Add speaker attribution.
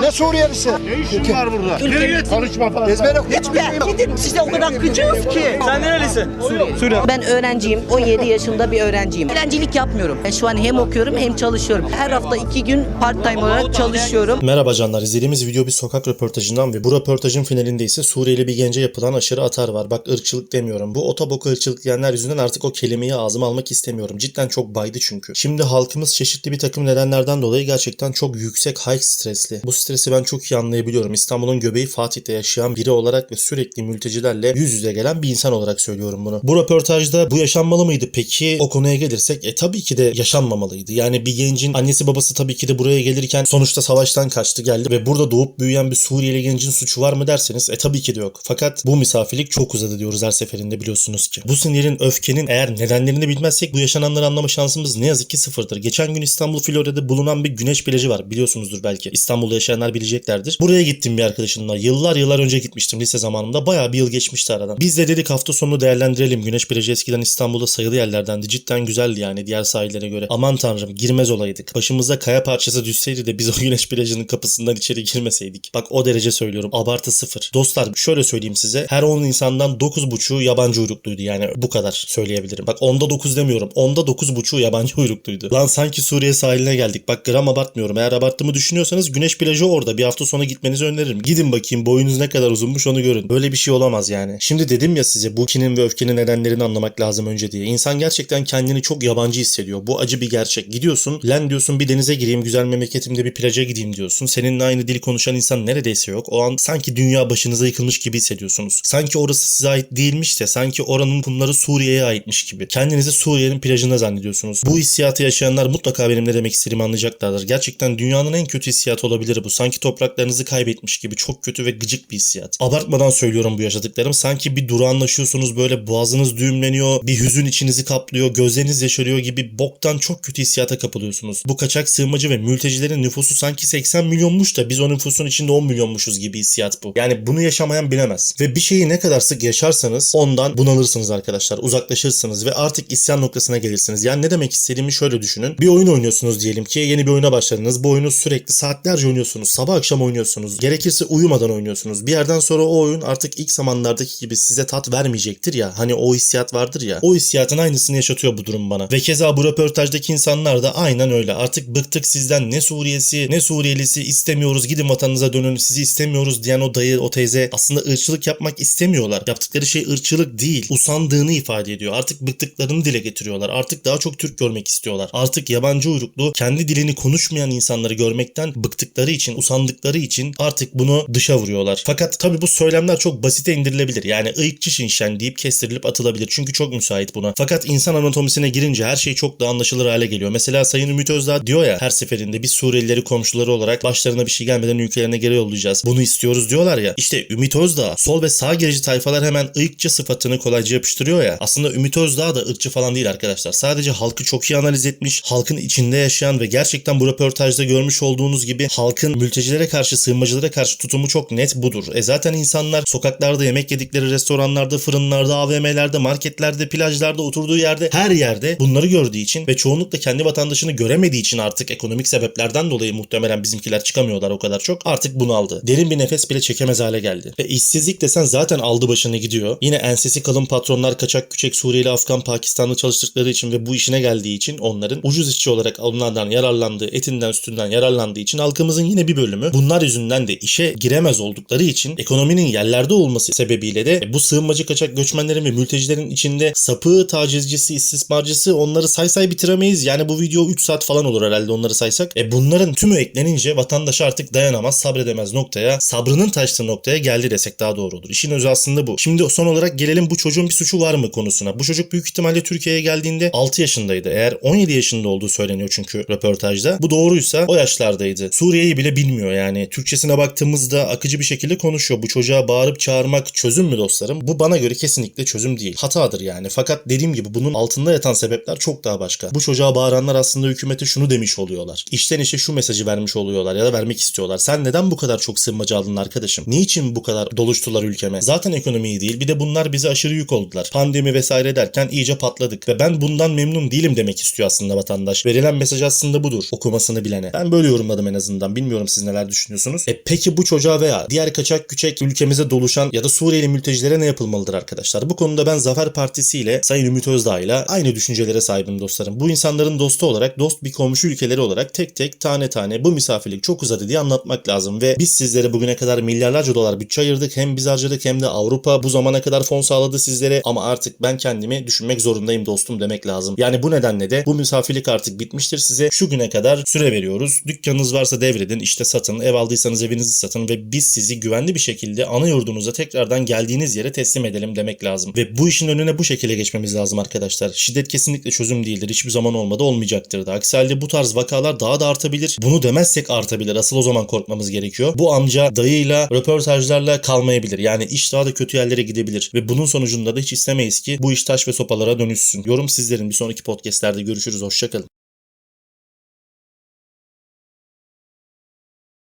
Speaker 1: Ne Suriyelisi?
Speaker 2: Ne işin var burada?
Speaker 3: Ülke-
Speaker 2: Konuşma falan.
Speaker 1: Ezbere
Speaker 3: Hiçbir gidin size o kadar gıcığız ki.
Speaker 4: Sen nerelisin? Suriye.
Speaker 3: Ben öğrenciyim. 17 yaşında bir öğrenciyim. Öğrencilik yapmıyorum. Ben şu an hem okuyorum hem çalışıyorum. Her hafta iki gün part time olarak çalışıyorum.
Speaker 5: Merhaba canlar. İzlediğimiz video bir sokak röportajından ve bu röportajın finalinde ise Suriyeli bir gence yapılan aşırı atar var. Bak ırkçılık demiyorum. Bu otoboku ırkçılık diyenler yüzünden artık o kelimeyi ağzıma almak istemiyorum. Cidden çok baydı çünkü. Şimdi halkımız çeşitli bir takım nedenlerden dolayı gerçekten çok yüksek high stresli. Bu stresi ben çok iyi anlayabiliyorum. İstanbul'un göbeği Fatih'te yaşayan biri olarak ve sürekli mültecilerle yüz yüze gelen bir insan olarak söylüyorum bunu. Bu röportajda bu yaşanmalı mıydı peki? O konuya gelirsek e tabii ki de yaşanmamalıydı. Yani bir gencin annesi babası tabii ki de buraya gelirken sonuçta savaştan kaçtı geldi ve burada doğup büyüyen bir Suriyeli gencin suçu var mı derseniz e tabii ki de yok. Fakat bu misafirlik çok uzadı diyoruz her seferinde biliyorsunuz ki. Bu sinirin, öfkenin eğer nedenlerini bilmezsek bu yaşananları anlama şansımız ne yazık ki sıfırdır. Geçen gün İstanbul Florya'da bulunan bir güneş plajı var. Biliyorsunuzdur belki. İstanbul'da yaşayanlar bileceklerdir. Buraya gittim bir arkadaşımla. Yıllar yıllar önce gitmiştim lise zamanımda. Bayağı bir yıl geçmişti aradan. Biz de dedik hafta sonu değerlendirelim. Güneş plajı eskiden İstanbul'da sayılı yerlerdendi. Cidden güzeldi yani diğer sahillere göre. Aman tanrım girmez olaydık. Başımıza kaya parçası düşseydi de biz o güneş plajının kapısından içeri girmeseydik. Bak o derece söylüyorum. Abartı sıfır. Dostlar şöyle söyleyeyim size. Her 10 insandan 9.5'u yabancı uyrukluydu yani bu kadar söyleyebilirim. Bak onda 9 demiyorum. Onda 9.5'u yabancı uyrukluydu. Lan sanki Suriye sahiline geldik. Bak gram abartmıyorum. Eğer abarttığımı düşünüyorsanız güneş plajı orada. Bir hafta sonra gitmenizi öneririm. Gidin bakayım boyunuz ne kadar uzunmuş onu görün. Böyle bir şey olamaz yani. Şimdi dedim ya size bu kinin ve öfkenin nedenlerini anlamak lazım önce diye. İnsan gerçekten kendini çok yabancı hissediyor. Bu acı bir gerçek. Gidiyorsun lan diyorsun bir denize gireyim güzel memleketimde bir plaja gideyim diyorsun. Seninle aynı dili konuşan insan neredeyse yok. O an sanki dünya başınıza yıkılmış gibi hissediyorsunuz. Sanki orası size ait değilmiş de sanki oranın kumları Suriye'ye aitmiş gibi. Kendinizi Suriye'nin plajında zannediyorsunuz. Bu hissiyatı yaşayanlar mutlaka benim ne demek istediğimi anlayacaklardır. Gerçekten dünyanın en kötü hissiyatı olabilir bu. Sanki topraklarınızı kaybetmiş gibi çok kötü ve gıcık bir hissiyat. Abartmadan söylüyorum bu yaşadıklarım. Sanki bir durağanlaşıyorsunuz böyle boğazınız düğümleniyor, bir hüzün içinizi kaplıyor, gözleriniz yaşarıyor gibi boktan çok kötü hissiyata kapılıyorsunuz. Bu kaçak sığınmacı ve mültecilerin nüfusu sanki 80 milyonmuş da biz o nüfusun içinde 10 milyonmuşuz gibi hissiyat bu. Yani bunu yaşamayan bilemez. Ve bir şeyi ne kadar sık yaşarsanız ondan bunalırsınız arkadaşlar. Uzaklaşırsınız ve artık isyan noktasına gelirsiniz. Yani ne demek istediğimi şöyle düşünün. Bir oyun oynuyorsunuz diyelim ki yeni bir oyuna başladınız. Bu oyunu sürekli saatlerce oynuyorsunuz. Sabah akşam oynuyorsunuz. Gerekirse uyumadan oynuyorsunuz. Bir yerden sonra o oyun artık ilk zamanlardaki gibi size tat vermeyecektir ya. Hani o hissiyat vardır ya. O hissiyatın aynısını yaşatıyor bu durum bana. Ve keza bu röportajdaki insanlar da aynen öyle. Artık bıktık sizden ne Suriyesi ne Suriyelisi istemiyoruz. Gidin vatanınıza dönün sizi istemiyoruz diyen o dayı o teyze aslında ırkçılık yapmak istemiyorlar. Yaptıkları şey ırkçılık değil. Usandığını ifade ediyor. Artık bıktıklarını dile getiriyorlar. Artık daha çok Türk görmek istiyorlar. Artık yabancı uyruklu kendi dilini konuşmayan insanları görmekten bıktıkları için, usandıkları için artık bunu dışa vuruyorlar. Fakat tabi bu söylemler çok basite indirilebilir. Yani ıyıkçı şinşen deyip kestirilip atılabilir. Çünkü çok müsait buna. Fakat insan anatomisine girince her şey çok daha anlaşılır hale geliyor. Mesela Sayın Ümit Özdağ diyor ya her seferinde biz Suriyelileri komşuları olarak başlarına bir şey gelmeden ülkelerine geri yollayacağız. Bunu istiyoruz diyorlar ya. İşte Ümit Özdağ sol ve sağ gerici tayfalar hemen ıyıkçı sıfatını kolayca yapıştırıyor ya. Aslında Ümit Özdağ da ırkçı falan değil arkadaşlar. Sadece halkı çok iyi analiz etmiş, halkın içinde yaşayan ve gerçekten bu röportajda görmüş olduğunuz gibi halkın mültecilere karşı, sığınmacılara karşı tutumu çok net budur. E zaten insanlar sokaklarda yemek yedikleri restoranlarda, fırınlarda, AVM'lerde, marketlerde, plajlarda, oturduğu yerde her yerde bunları gördüğü için ve çoğunlukla kendi vatandaşını göremediği için artık ekonomik sebeplerden dolayı muhtemelen bizimkiler çıkamıyorlar o kadar çok. Artık bunu aldı. Derin bir nefes bile çekemez hale geldi. Ve işsizlik desen zaten aldı başını gidiyor. Yine ensesi kalın patronlar kaçak küçek Suriyeli, Afgan, Pakistanlı çalıştıkları için ve bu işine geldiği için onların ucuz işçi olarak onlardan yararlandığı, etinden sütünden yararlandığı için halkımızın yine bir bölümü bunlar yüzünden de işe giremez oldukları için ekonominin yerlerde olması sebebiyle de bu sığınmacı kaçak göçmenlerin ve mültecilerin içinde sapığı, tacizcisi, istismarcısı onları say say bitiremeyiz. Yani bu video 3 saat falan olur herhalde onları saysak. E bunların tümü eklenince vatandaş artık dayanamaz, sabredemez noktaya, sabrının taştığı noktaya geldi desek daha doğru olur. İşin özü aslında bu. Şimdi son olarak gelelim bu çocuğun bir suçu var mı konusuna. Bu çocuk büyük ihtimalle Türkiye'ye geldiğinde 6 yaşındaydı. Eğer 17 yaşında olduğu söyleniyor çünkü röportajda. Bu doğruysa o yaşlardaydı. Suriye'yi bile bilmiyor yani. Türkçesine baktığımızda akıcı bir şekilde konuşuyor. Bu çocuğa bağırıp çağırmak çözüm mü dostlarım? Bu bana göre kesinlikle çözüm değil. Hatadır yani. Fakat dediğim gibi bunun altında yatan sebepler çok daha başka. Bu çocuğa bağıranlar aslında hükümete şunu demiş oluyorlar. İşten işe şu mesajı vermiş oluyorlar ya da vermek istiyorlar. Sen neden bu kadar çok sığınmacı aldın arkadaşım? Niçin bu kadar doluştular ülkeme? Zaten ekonomi iyi değil. Bir de bunlar bize aşırı yük oldular. Pandemi vesaire derken iyice patladık. Ve ben bundan memnun değilim demek istiyor aslında vatandaş. Verilen mesaj aslında budur. Okumasını bilene. Ben böyle yorumladım en azından. Bilmiyorum siz neler düşünüyorsunuz? E peki bu çocuğa veya diğer kaçak küçek ülkemize doluşan ya da Suriyeli mültecilere ne yapılmalıdır arkadaşlar? Bu konuda ben Zafer Partisi ile Sayın Ümit Özdağ ile aynı düşüncelere sahibim dostlarım. Bu insanların dostu olarak, dost bir komşu ülkeleri olarak tek tek tane tane bu misafirlik çok uzadı diye anlatmak lazım ve biz sizlere bugüne kadar milyarlarca dolar bütçe ayırdık. Hem biz harcadık hem de Avrupa bu zamana kadar fon sağladı sizlere ama artık ben kendimi düşünmek zorundayım dostum demek lazım. Yani bu nedenle de bu misafirlik artık bitmiştir. Size şu güne kadar süre veriyoruz. Dükkanınız varsa devredin, işte satın, ev aldıysanız evinizi satın ve biz sizi güvenli bir şekilde ana yurdunuza tekrardan geldiğiniz yere teslim edelim demek lazım. Ve bu işin önüne bu şekilde geçmemiz lazım arkadaşlar. Şiddet kesinlikle çözüm değildir. Hiçbir zaman olmadı olmayacaktır da. Aksi halde bu tarz vakalar daha da artabilir. Bunu demezsek artabilir. Asıl o zaman korkmamız gerekiyor. Bu amca dayıyla, röportajlarla kalmayabilir. Yani iş daha da kötü yerlere gidebilir. Ve bunun sonucunda da hiç istemeyiz ki bu iş taş ve sopalara dönüşsün. Yorum sizlerin bir sonraki podcastlerde görüşürüz. Hoşçakalın.